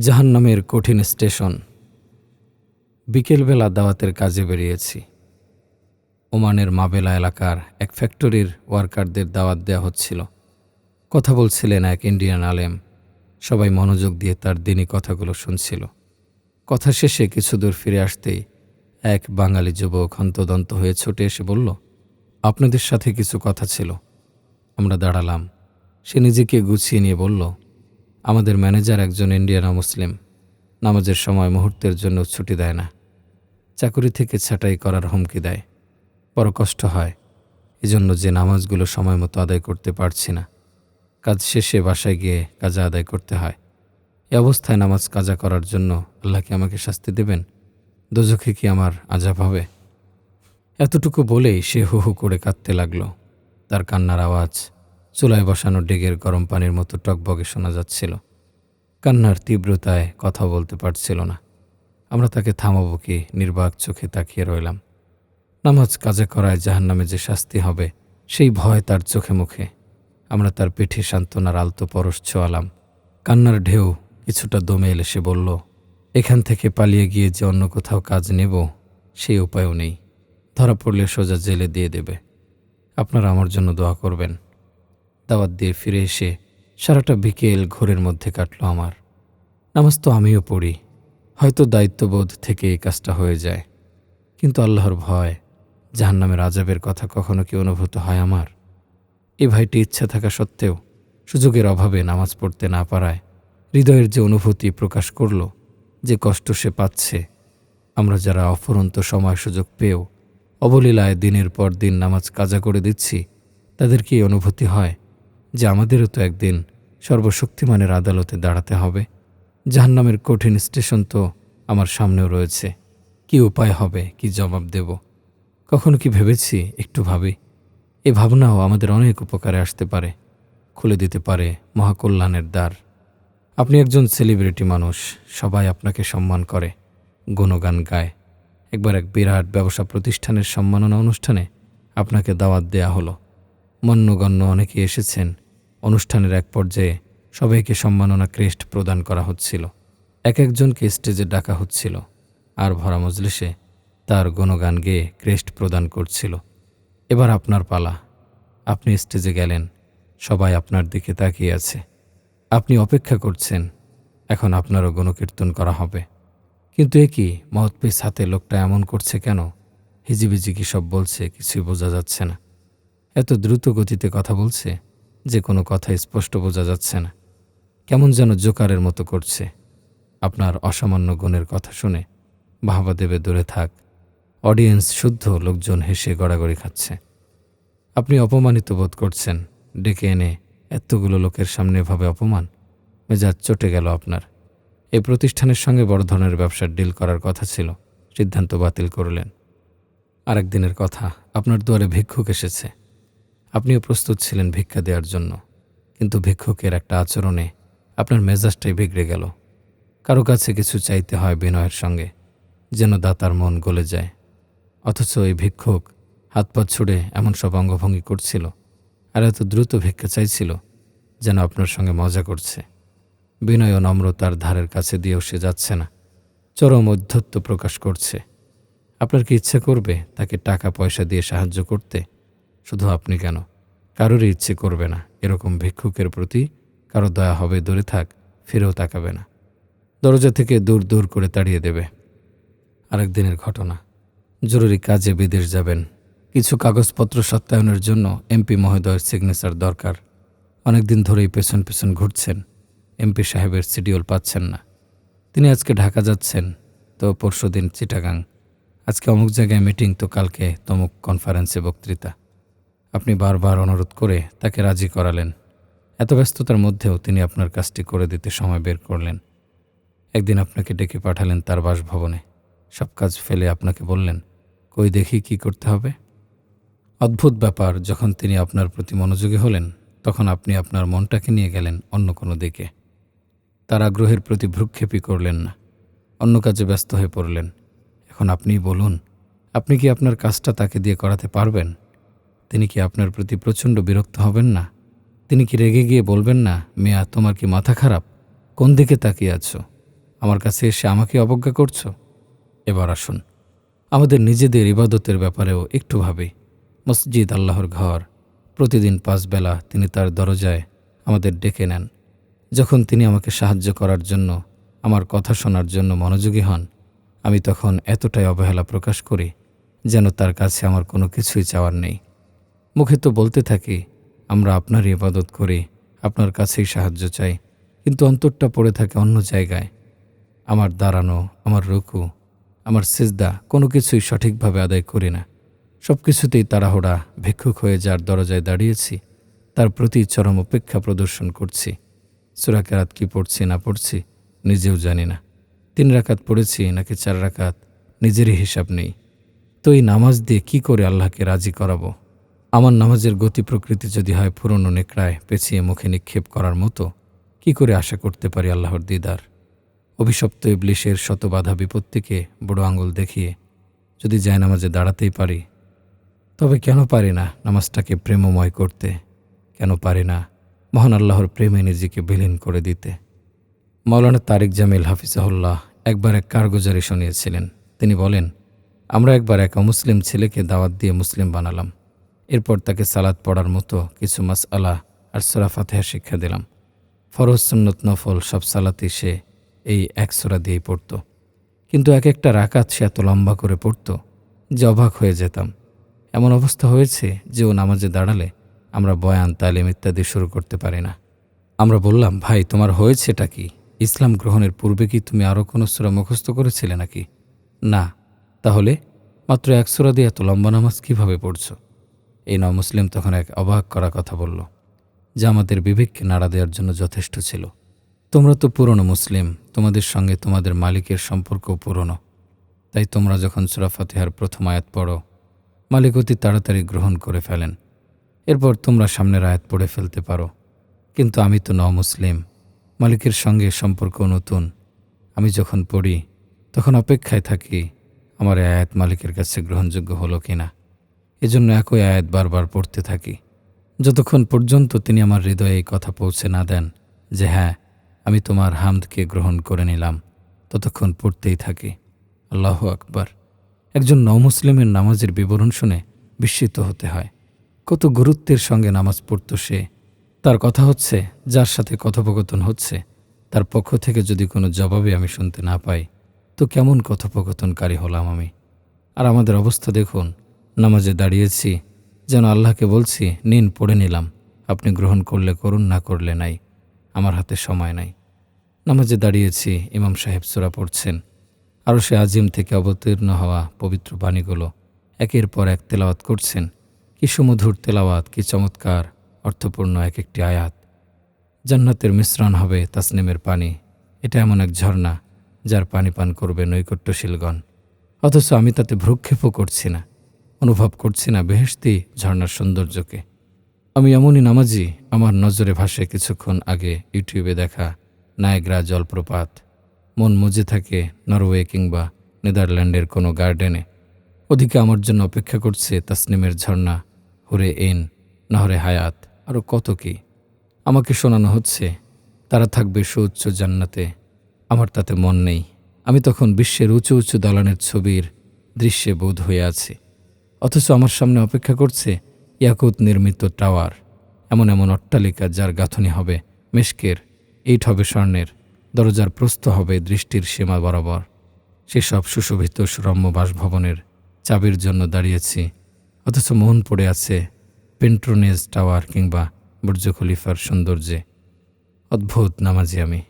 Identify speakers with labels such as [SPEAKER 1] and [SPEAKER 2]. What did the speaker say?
[SPEAKER 1] জাহান্নামের কঠিন স্টেশন। বিকেলবেলা দাওয়াতের কাজে বেরিয়েছি। ওমানের মাবেলা এলাকার এক ফ্যাক্টরির ওয়ার্কারদের দাওয়াত দেওয়া হচ্ছিল। কথা বলছিলেন এক ইন্ডিয়ান আলেম। সবাই মনোযোগ দিয়ে তার দিনই কথাগুলো শুনছিল। কথা শেষে কিছু দূর ফিরে আসতেই এক বাঙালি যুবক হন্তদন্ত হয়ে ছুটে এসে বলল, আপনাদের সাথে কিছু কথা ছিল। আমরা দাঁড়ালাম। সে নিজেকে গুছিয়ে নিয়ে বলল আমাদের ম্যানেজার একজন ইন্ডিয়ান মুসলিম নামাজের সময় মুহূর্তের জন্য ছুটি দেয় না। চাকুরি থেকে ছাঁটাই করার হুমকি দেয়। বড় কষ্ট হয়। এজন্য যে নামাজগুলো সময় মতো আদায় করতে পারছি না। কাজ শেষে বাসায় গিয়ে কাজা আদায় করতে হয়। এ অবস্থায় নামাজ কাজা করার জন্য আল্লাহ কি আমাকে শাস্তি দেবেন? দোজখে কি আমার আজাব হবে? এতটুকু বলেই সে হু হু করে কাঁদতে লাগল। তার কান্নার আওয়াজ চুলায় বসানো ডেগের গরম পানির মতো টকবগে শোনা যাচ্ছিল। কান্নার তীব্রতায় কথা বলতে পারছিল না। আমরা তাকে থামাবো কি? নির্বাক চোখে তাকিয়ে রইলাম। নামাজ কাজে করায় জাহান নামে যে শাস্তি হবে, সেই ভয় তার চোখে মুখে। আমরা তার পিঠে সান্ত্বনার আলতো পরশ ছোয়ালাম। কান্নার ঢেউ কিছুটা দমে এলে সে বলল, এখান থেকে পালিয়ে গিয়ে যে অন্য কোথাও কাজ নেব, সেই উপায়ও নেই। ধরা পড়লে সোজা জেলে দিয়ে দেবে। আপনারা আমার জন্য দোয়া করবেন। দাওয়াত দিয়ে ফিরে এসে সারাটা বিকেল ঘোরের মধ্যে কাটল আমার। নামাজ তো আমিও পড়ি, হয়তো দায়িত্ববোধ থেকে এই কাজটা হয়ে যায়। কিন্তু আল্লাহর ভয়, জাহান্নামের আজাবের কথা কখনো কি অনুভূত হয় আমার? এ ভাইটি ইচ্ছা থাকা সত্ত্বেও সুযোগের অভাবে নামাজ পড়তে না পারায় হৃদয়ের যে অনুভূতি প্রকাশ করল, যে কষ্ট সে পাচ্ছে, আমরা যারা অফুরন্ত সময় সুযোগ পেয়েও অবলীলায় দিনের পর দিন নামাজ কাজা করে দিচ্ছি, তাদের কি অনুভূতি হয়? যে আমাদেরও তো একদিন সর্বশক্তিমানের আদালতে দাঁড়াতে হবে। জাহান্নামের কঠিন স্টেশন তো আমার সামনেও রয়েছে। কি উপায় হবে, কি জবাব দেব? কখনো কি ভেবেছি একটু ভাবি? এ ভাবনাও আমাদের অনেক উপকারে আসতে পারে, খুলে দিতে পারে মহাকল্যাণের দ্বার। আপনি একজন সেলিব্রিটি মানুষ, সবাই আপনাকে সম্মান করে, গুণগান গায়। একবার এক বিরাট ব্যবসা প্রতিষ্ঠানের সম্মাননা অনুষ্ঠানে আপনাকে দাওয়াত দেয়া হলো। মন্যগণ্য অনেকে এসেছেন অনুষ্ঠানের এক পর্যায়ে সবাইকে সম্মাননা ক্রেস্ট প্রদান করা হচ্ছিল। এক একজনকে স্টেজে ডাকা হচ্ছিল আর ভরা মজলিসে তার গুণগান গেয়ে ক্রেস্ট প্রদান করছিল। এবার আপনার পালা। আপনি স্টেজে গেলেন, সবাই আপনার দিকে তাকিয়ে আছে। আপনি অপেক্ষা করছেন, এখন আপনারও গণকীর্তন করা হবে। কিন্তু এ কি মহৎপিস হাতে লোকটা এমন করছে কেন? হিজিবিজি কি সব বলছে, কিছুই বোঝা যাচ্ছে না। এত দ্রুত গতিতে কথা বলছে? যে কোনো কথা স্পষ্ট বোঝা যাচ্ছে না। কেমন যেন জোকারের মতো করছে। আপনার অসামান্য গুণের কথা শুনে বাহবা দেবে দূরে থাক। অডিয়েন্স শুদ্ধ লোকজন হেসে গড়াগড়ি খাচ্ছে। আপনি অপমানিত বোধ করছেন। ডেকে এনে এতগুলো লোকের সামনে এভাবে অপমান? মেজাজ চটে গেল আপনার। এই প্রতিষ্ঠানের সঙ্গে বড় ধরনের ব্যবসার ডিল করার কথা ছিল। সিদ্ধান্ত বাতিল করলেন। আরেক দিনের কথা। আপনার দুয়ারে ভিক্ষুক এসেছে। আপনিও প্রস্তুত ছিলেন ভিক্ষা দেওয়ার জন্য। কিন্তু ভিক্ষুকের একটা আচরণে আপনার মেজাজটাই বিগড়ে গেল। কারও কাছে কিছু চাইতে হয় বিনয়ের সঙ্গে, যেন দাতার মন গলে যায়। অথচ এই ভিক্ষুক হাত পা ছুড়ে এমন সব অঙ্গভঙ্গি করছিল, আর এত দ্রুত ভিক্ষা চাইছিল যেন আপনার সঙ্গে মজা করছে। বিনয় ও নম্রতার ধারের কাছে দিয়েও সে যাচ্ছে না। চরম অধ্যত্ব প্রকাশ করছে। আপনার কি ইচ্ছে করবে তাকে টাকা পয়সা দিয়ে সাহায্য করতে? শুধু আপনি কেন? কারোরই ইচ্ছে করবে না। এরকম ভিক্ষুকের প্রতি কারও দয়া হবে, দূরে থাক, ফিরেও তাকাবে না। দরজা থেকে দূর দূর করে তাড়িয়ে দেবে। আরেক দিনের ঘটনা। জরুরি কাজে বিদেশ যাবেন। কিছু কাগজপত্র সত্যায়নের জন্য এমপি মহোদয়ের সিগনেচার দরকার। অনেকদিন ধরেই পেছন পেছন ঘুরছেন। এমপি সাহেবের শিডিউল পাচ্ছেন না। তিনি আজকে ঢাকা যাচ্ছেন, তো পরশু দিন চিটাগাং। আজকে অমুক জায়গায় মিটিং তো কালকে তমুক কনফারেন্সে বক্তৃতা। আপনি বারবার অনুরোধ করে তাকে রাজি করালেন। এত ব্যস্ততার মধ্যেও তিনি আপনার কাজটি করে দিতে সময় বের করলেন। একদিন আপনাকে ডেকে পাঠালেন তার বাসভবনে। সব কাজ ফেলে আপনাকে বললেন, কই দেখি কি করতে হবে? অদ্ভুত ব্যাপার, যখন তিনি আপনার প্রতি মনোযোগী হলেন, তখন আপনি আপনার মনটাকে নিয়ে গেলেন অন্য কোনো দিকে। তার আগ্রহের প্রতি ভ্রুক্ষেপই করলেন না। অন্য কাজে ব্যস্ত হয়ে পড়লেন। এখন আপনিই বলুন, আপনি কি আপনার কাজটা তাকে দিয়ে করাতে পারবেন? তিনি কি আপনার প্রতি প্রচণ্ড বিরক্ত হবেন না? তিনি কি রেগে গিয়ে বলবেন না, মেয়া, তোমার কি মাথা খারাপ? কোন দিকে তাকিয়ে আছো? আমার কাছে এসে আমাকে অবজ্ঞা করছ? এবার আসুন, আমাদের নিজেদের ইবাদতের ব্যাপারেও একটু ভাবি। মসজিদ, আল্লাহর ঘর, প্রতিদিন পাঁচ বেলা তিনি তার দরজায় আমাদের ডেকে নেন। যখন তিনি আমাকে সাহায্য করার জন্য, আমার কথা শোনার জন্য মনোযোগী হন, আমি তখন এতটাই অবহেলা প্রকাশ করি যেন তার কাছে আমার কোনো কিছুই চাওয়ার নেই। মুখে তো বলতে থাকি, আমরা আপনারই ইবাদত করি, আপনার কাছেই সাহায্য চাই, কিন্তু অন্তরটা পড়ে থাকে অন্য জায়গায়। আমার দাঁড়ানো, আমার রুকু, আমার সিজদা কোনো কিছুই সঠিকভাবে আদায় করি না। সব কিছুতেই তাড়াহুড়া, ভিক্ষুক হয়ে যার দরজায় দাঁড়িয়েছি, তার প্রতি চরম অপেক্ষা প্রদর্শন করছি। সুরাকেরাত কি পড়ছি, না পড়ছি, নিজেও জানি না। তিন রাকাত পড়েছি, নাকি চার রাকাত, নিজেরই হিসাব নেই। তো এই নামাজ দিয়ে কি করে আল্লাহকে রাজি করাবো? আমার নামাজের গতি প্রকৃতি যদি হয় পুরনো নেকড়ায় পেছিয়ে মুখে নিক্ষেপ করার মতো, কি করে আশা করতে পারি আল্লাহর দিদার? অভিশপ্ত ইবলিশের শত বাধা বিপত্তিকে বড় আঙুল দেখিয়ে যদি যায় নামাজে দাঁড়াতেই পারি, তবে কেন পারি না নামাজটাকে প্রেমময় করতে? কেন পারি না মহান আল্লাহর প্রেমে নিজেকে বিলীন করে দিতে? মৌলানা তারিক জামিল হাফিজাহুল্লাহ একবার এক কারগুজারি শুনিয়েছিলেন। তিনি বলেন, আমরা একবার এক অমুসলিম ছেলেকে দাওয়াত দিয়ে মুসলিম বানালাম। এরপর তাকে সালাদ পড়ার মতো কিছু মাস আলা আর সোরা ফাতেহা শিক্ষা দিলাম। ফরজ, সুন্নত, নফল সব সালাতেই সে এই এক সোরা দিয়েই পড়ত। কিন্তু এক একটা রাকাত সে এত লম্বা করে পড়ত যে অবাক হয়ে যেতাম। এমন অবস্থা হয়েছে যে ও নামাজে দাঁড়ালে আমরা বয়ান, তালিম ইত্যাদি শুরু করতে পারি না। আমরা বললাম, ভাই, তোমার হয়েছেটা কি? ইসলাম গ্রহণের পূর্বে কি তুমি আরও কোনো সুরা মুখস্থ করেছিলে নাকি? না। তাহলে মাত্র এক সুরা দিয়ে এত লম্বা নামাজ কীভাবে পড়ছো? এই মুসলিম তখন এক অবাক করা কথা বলল, যা আমাদের বিবেককে নাড়া দেওয়ার জন্য যথেষ্ট ছিল। তোমরা তো পুরনো মুসলিম, তোমাদের সঙ্গে তোমাদের মালিকের সম্পর্কও পুরনো। তাই তোমরা যখন সুরা ফাতিহার প্রথম আয়াত পড়ো, মালিক অতি তাড়াতাড়ি গ্রহণ করে ফেলেন। এরপর তোমরা সামনের আয়াত পড়ে ফেলতে পারো। কিন্তু আমি তো ন মুসলিম, মালিকের সঙ্গে সম্পর্ক নতুন। আমি যখন পড়ি, তখন অপেক্ষায় থাকি, আমার আয়াত মালিকের কাছে গ্রহণযোগ্য হলো কিনা। এজন্য একই আয়াত বারবার পড়তে থাকি। যতক্ষণ পর্যন্ত তিনি আমার হৃদয়ে এই কথা পৌঁছে না দেন যে হ্যাঁ আমি তোমার হামদকে গ্রহণ করে নিলাম, ততক্ষণ পড়তেই থাকি। আল্লাহ আকবার। একজন নমুসলিমের নামাজের বিবরণ শুনে বিস্মিত হতে হয়। কত গুরুত্বের সঙ্গে নামাজ পড়ত সে। তার কথা হচ্ছে, যার সাথে কথোপকথন হচ্ছে, তার পক্ষ থেকে যদি কোনো জবাবে আমি শুনতে না পাই, তো কেমন কথোপকথনকারী হলাম আমি? আর আমাদের অবস্থা দেখুন নামাজে দাঁড়িয়েছি, যেন আল্লাহকে বলছি, নিন, পড়ে নিলাম। আপনি গ্রহণ করলে করুন, না করলে নাই। আমার হাতে সময় নাই। নামাজে দাঁড়িয়েছি, ইমাম সাহেব সুরা পড়ছেন। আরও সে আজিম থেকে অবতীর্ণ হওয়া পবিত্র বাণীগুলো একের পর এক তেলাওয়াত করছেন। কি সুমধুর তেলাওয়াত, কি চমৎকার, অর্থপূর্ণ এক একটি আয়াত। জান্নাতের মিশ্রণ হবে তাসনিমের পানি। এটা এমন এক ঝর্ণা, যার পানি পান করবে নৈকট্যশীলগণ। অথচ আমি তাতে ভ্রুক্ষেপও করছি না। অনুভব করছি না বেহেশতি ঝর্ণার সৌন্দর্যকে। আমি এমনই নামাজি, আমার নজরে ভাসে কিছুক্ষণ আগে ইউটিউবে দেখা নায়গ্রা জলপ্রপাত। মন মজে থাকে নরওয়ে কিংবা নেদারল্যান্ডের কোনো গার্ডেনে। ওদিকে আমার জন্য অপেক্ষা করছে তাসনিমের ঝর্ণা, হুরে এন, নহরে হায়াত আরও কত কি। আমাকে শোনানো হচ্ছে, তারা থাকবে সুউচ্চ জান্নাতে, আমার তাতে মন নেই। আমি তখন বিশ্বের উঁচু উঁচু দালানের ছবির দৃশ্যে বোধ হয়ে আছি। অথচ আমার সামনে অপেক্ষা করছে ইয়াকুত নির্মিত টাওয়ার, এমন এমন অট্টালিকা যার গাঁথনি হবে মেশকের এইট হবে স্বর্ণের, দরজার প্রস্থ হবে দৃষ্টির সীমা বরাবর। সেসব সুশোভিত সুরম্য বাসভবনের চাবির জন্য দাঁড়িয়েছি, অথচ মন পড়ে আছে পেন্ট্রোনেজ টাওয়ার কিংবা বুর্জ খলিফার সৌন্দর্যে। অদ্ভুত নামাজি আমি।